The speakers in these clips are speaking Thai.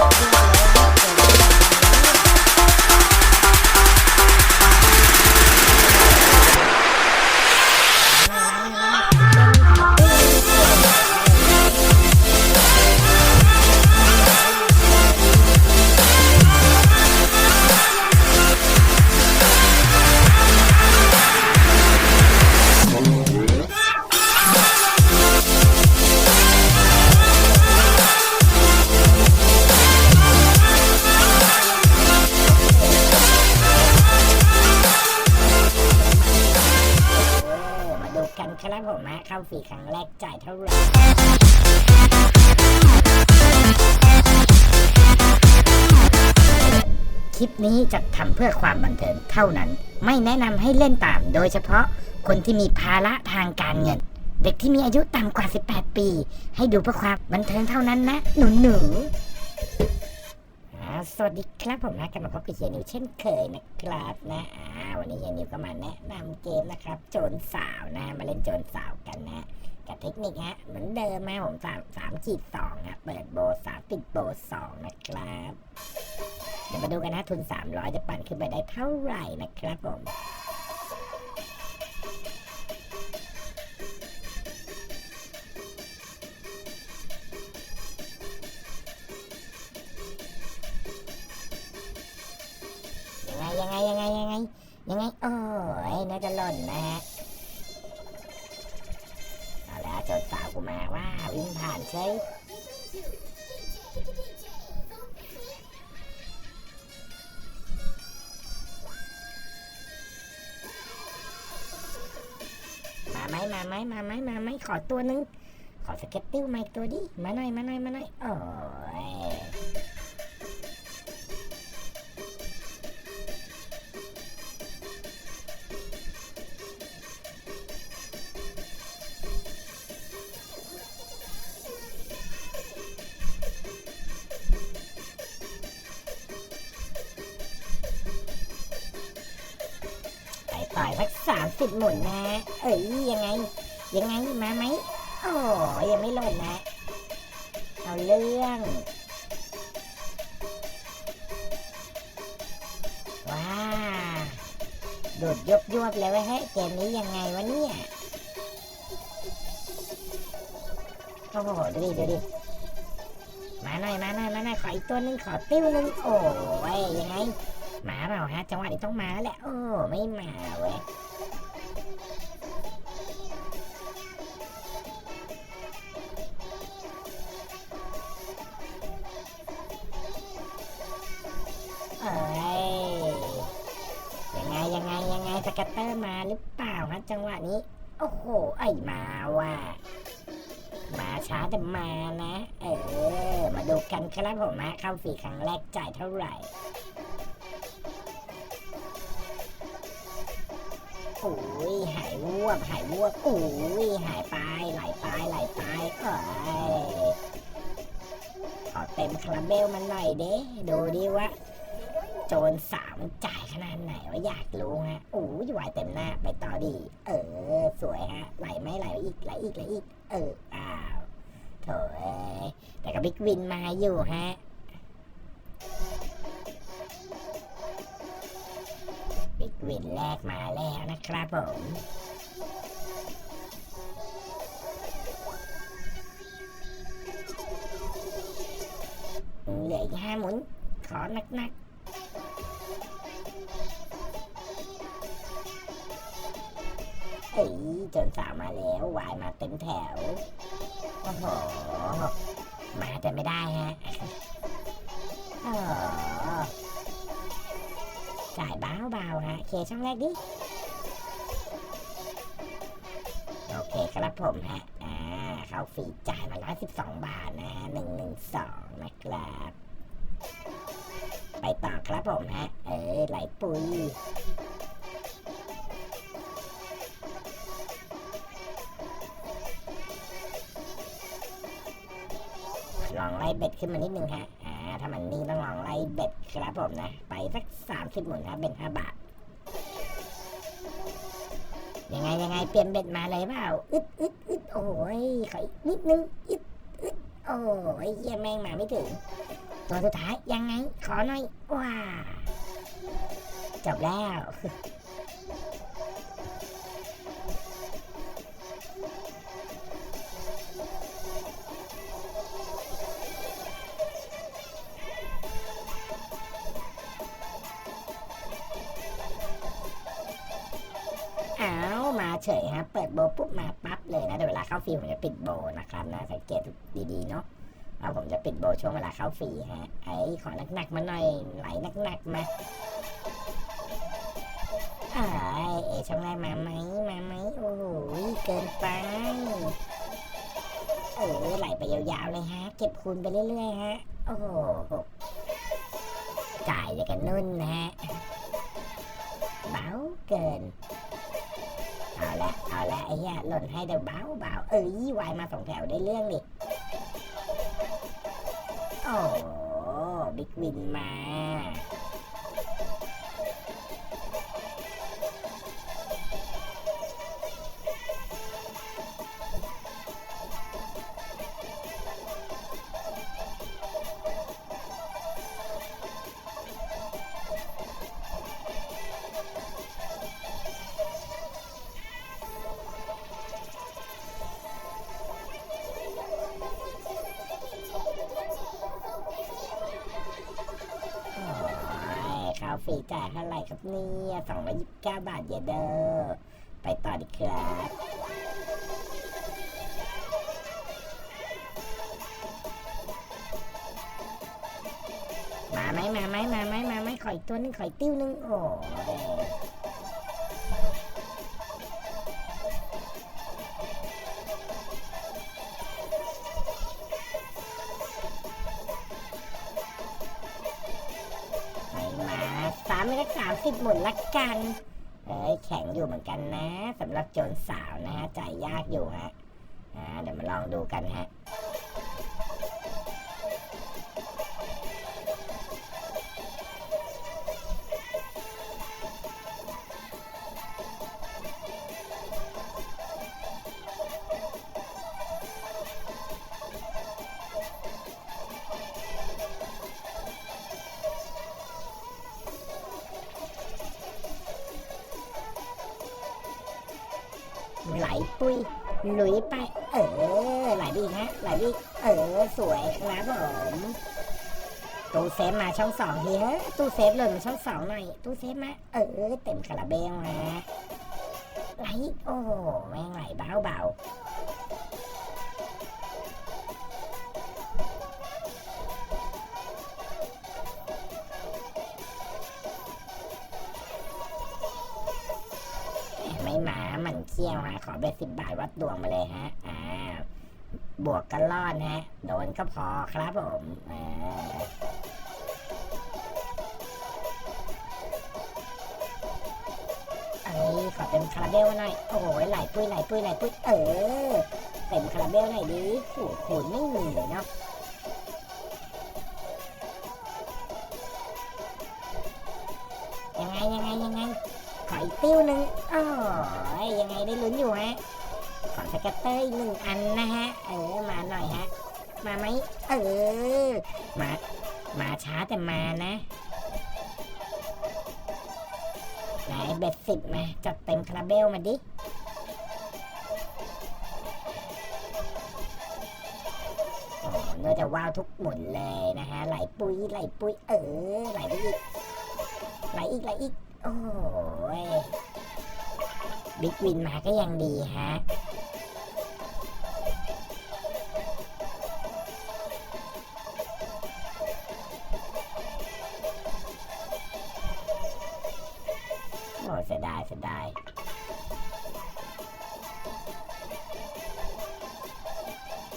ยอ จ่ายเท่าไหร่คลิปนี้จะทำเพื่อความบันเทิงเท่านั้น ไม่แนะนำให้เล่นตาม โดยเฉพาะคนที่มีภาระทางการเงิน เด็กที่มีอายุต่ำกว่า 18 ปี ให้ดูเพื่อความบันเทิงเท่านั้นนะ หนูหนู สวัสดีครับผมนะกลับมาพบกับเฮียนิวเช่นเคยนะครับนะวันนี้เฮียนิวก็มาแนะนำเกมนะครับ โจรสาวนะ มาเล่นโจรสาวกันนะ กับเทคนิคฮะเหมือนเดิมนะผมสามสามขีดสองนะเปิดโบสามปิดโบสองนะครับ เดี๋ยวมาดูกันนะทุน 300 จะปั่นขึ้นไปได้เท่าไหร่นะครับผม ยังไง โอ้ยน่าจะหล่นนะฮะเอาละโจทย์สาวกูมาว่าวิ่งผ่านใช่มาไหมมาไหมมาไหมมาไหมขอตัวหนึง ขอสเก็ตติ้วมาอีกตัวดิ มาหน่อย มาหน่อย มาหน่อยโอ้ อยสักสามสิบหมุนนะ เอ้ยยังไง ยังไงมาไหมโอ้ยยังไม่หล่นนะ เอาเรื่อง ว้าโดดยบยวบเลยเว้ยเฮ้เกมนี้ยังไงวะเนี่ยโอ้โหดูดิดูดิมาหน่อยมาหน่อยมาหน่อยขออีกตัวหนึงขอติ้วหนึงโอ้ยยังไง เปล่าฮะจังหวะนี้ต้องมาแล้วแหละโอ้ไม่มาเว้ยเอ้ยยังไงยังไงยังไงสกัตเตอร์มาหรือเปล่าฮะจังหวะนี้ โอ้โหไอยมาว่ะมาช้าแต่มานะ เออ มาดูกันครับผมฮะเข้าฟรีครั้งแรกจ่ายเท่าไหร่ โอ้ยหายวัวหายวัวโอ้ยหายไปไหลไปไหลไปเอ้ยขอเต็มคาราเบลมันหน่อยเด้ดูดิว่าโจรสามจ่ายขนาดไหนวะอยากรู้ฮะโอ้ยวายเต็มหน้าไปต่อดีเออ สวยฮะไหลไหมไหลอีกไหลอีกไหลอีก เอออ้าวโถอ้ยแต่ก็บิ๊กวินมาอยู่ฮะ บิ๊กวินแรกมาแล้วนะครับผมเหลืออีกห้าหมุน ขอหนักๆเอ้ยจนสาวมาแล้ววายมาเต็มแถว โอ้โห มาแต่ไม่ได้ฮะโอ้ จ่ายเบาๆฮะเคช่องแรกดิ โอเคครับผมฮะ อ่า เข้าฟรีจ่ายมาร้อยสิบสองบาทนะฮะหนึ่งหนึ่งสองนะครับ ไปต่อครับผมฮะ เออไหลปุยลองไล่เบ็ดขึ้นมานิดนึงฮะ ถ้ามันนิ่งต้องลองไล่เบ็ดครับผมนะ ไปสักสามสิบหมุนครับเป็นห้าบาท ยังไงยังไงเปลี่ยนเบ็ดมาเลยเปล่า อึดอึดอึดโอ้ยขออีกนิดนึง อึดอึดโอ้ยเยี่ยแม่งมาไม่ถึง ตัวสุดท้ายยังไง ขอหน่อย ว้า จบแล้ว อ้าวมาเฉยฮะ เปิดโบปุ๊บมาปั๊บเลยนะแต่เวลาเข้าฟรีผมจะปิดโบนะครับนะสังเกตดีๆเนาะว่าผมจะปิดโบช่วงเวลาเข้าฟรีฮะ ไอ้ขอหนักๆมาหน่อยไหลหนักๆมาไอ้เอช่องแรกมาไหมมาไหมโอ้โหเกินไปเออไหลไปยาวๆเลยฮะ เก็บคูณไปเรื่อยๆฮะ โอ้โหจ่ายเลยกันนุ่นนะฮะเบาเกิน เอละไอ้เหี้ยหล่นให้เดี๋ยวเบาเบาเออยี่วายมาสองแถวได้เรื่องดิโอ้บิ๊กวินมา จ่ายเท่าไหร่ครับเนี่ยสองร้อยยี่สิบเก้าบาทเยเดอร์ไปต่อดีครับมาไหมมาไหมมาไหมมาไหมขออีกตัวหนึงขออีกติ้วหนึงโอ้ 30 หมุนละกันเอ้ยแข็งอยู่เหมือนกันนะสำหรับโจรสาวนะฮะจ่ายยากอยู่ฮะเดี๋ยวมาลองดูกันฮะ ไหลปุ้ยหลุยไป เออ ไหลไปอีกฮะไหลไปอีกเออ สวยครับผมตู้เซฟมาช่องสองทีเฮ้ยตู้เซฟเลยมาช่องสองหน่อยตู้เซฟมา เออ เต็มคาราเบลมาไหลโอ้แม่งไหลเบาเบา มันเคี้ยวฮะขอเบสสิบบาทวัดดวงมาเลยฮะอ่าบวกกันรอดฮะโดนก็พอครับผมอ่าเอ้ขอเต็มคาราเบลหน่อยโอ้โหไหลปุ้ยไหลปุ้ยไหลปุ้ยเออเต็มคาราเบลหน่อยดิโอ้โหไม่มีเลยเนาะยังไงยังไงยังไงขออีกติ้วหนึ่ง โอ้ยยังไงได้ลุ้นอยู่ฮะ ขอสเกัตเตอร์อีกหนึ่งอันนะฮะ เออ มาหน่อยฮะ มาไหมเออ มา มาช้าแต่มานะไหนเบ็ดสิบมา จัดเต็มคาราเบลมาดิโอ้เนื้อจะว้าวทุกหมุนเลยนะฮะ ไหลปุยไหลปุยเออ ไหลไปอีก ไหลอีก ไหลอีก โอ้ย บิ๊กวินมาก็ยังดีฮะโอ้เสียดายเสียดาย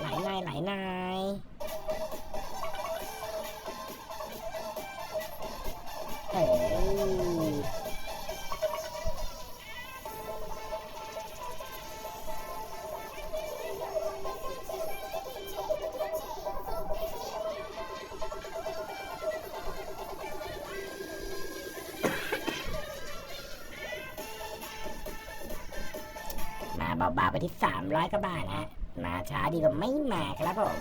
ไหลนายไหลนายเอ้ย เบาๆไปที่ 300กว่าบาทนะมาช้าดีกว่าไม่มาครับผม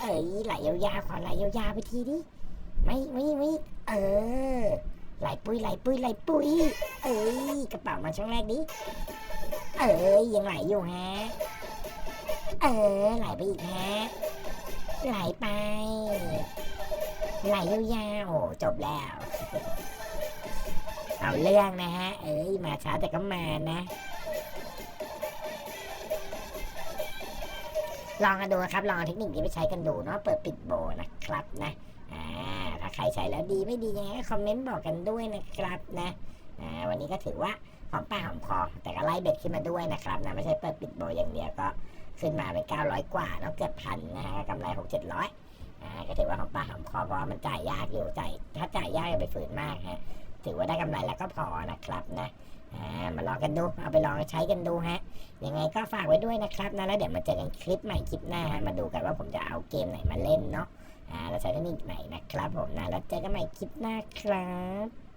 เอ้ยไหลยยาวๆขอไหลยยาวๆไปทีดิไม่ไม่ไม่เออไหลปุยไหลปุยไหลปุยเอ้ยกระเป๋ามาช่องแรกดิเอ้ยยังไหลอยู่ฮะเออไหลไปอีกฮะ ไหลไป ไหลยาวๆโอ้จบแล้ว เอาเรื่องนะฮะ เอ้ย มาช้าแต่ก็มานะ ลองกันดูครับ ลองเทคนิคนี้ไปใช้กันดูเนาะ เปิดปิดโบนะครับนะ อ่า ถ้าใครใช้แล้วดีไม่ดียังไงก็คอมเมนต์บอกกันด้วยนะครับนะ อ่า วันนี้ก็ถือว่าหอมปากหอมคอแต่ก็ไล่เบ็ดขึ้นมาด้วยนะครับนะ ไม่ใช่เปิดปิดโบอย่างเดียวก็ ขึ้นมาเป็น 900 กว่าเนาะเกือบพันนะฮะกำไร6 700อ่าก็ถือว่าหอมปากหอมคอเพราะมันจ่ายยากอยู่จ่ายถ้าจ่ายยากอย่าไปฝืนมากฮะถือว่าได้กำไรแล้วก็พอนะครับนะอ่ามาลองกันดู เอาไปลองใช้กันดูฮะ ยังไงก็ฝากไว้ด้วยนะครับนะ แล้วเดี๋ยวมาเจอกันคลิปใหม่คลิปหน้าฮะ มาดูกันว่าผมจะเอาเกมไหนมาเล่นเนาะ อ่า เราใช้เทคนิคไหนนะครับผมนะ แล้วเจอกันใหม่คลิปหน้าครับ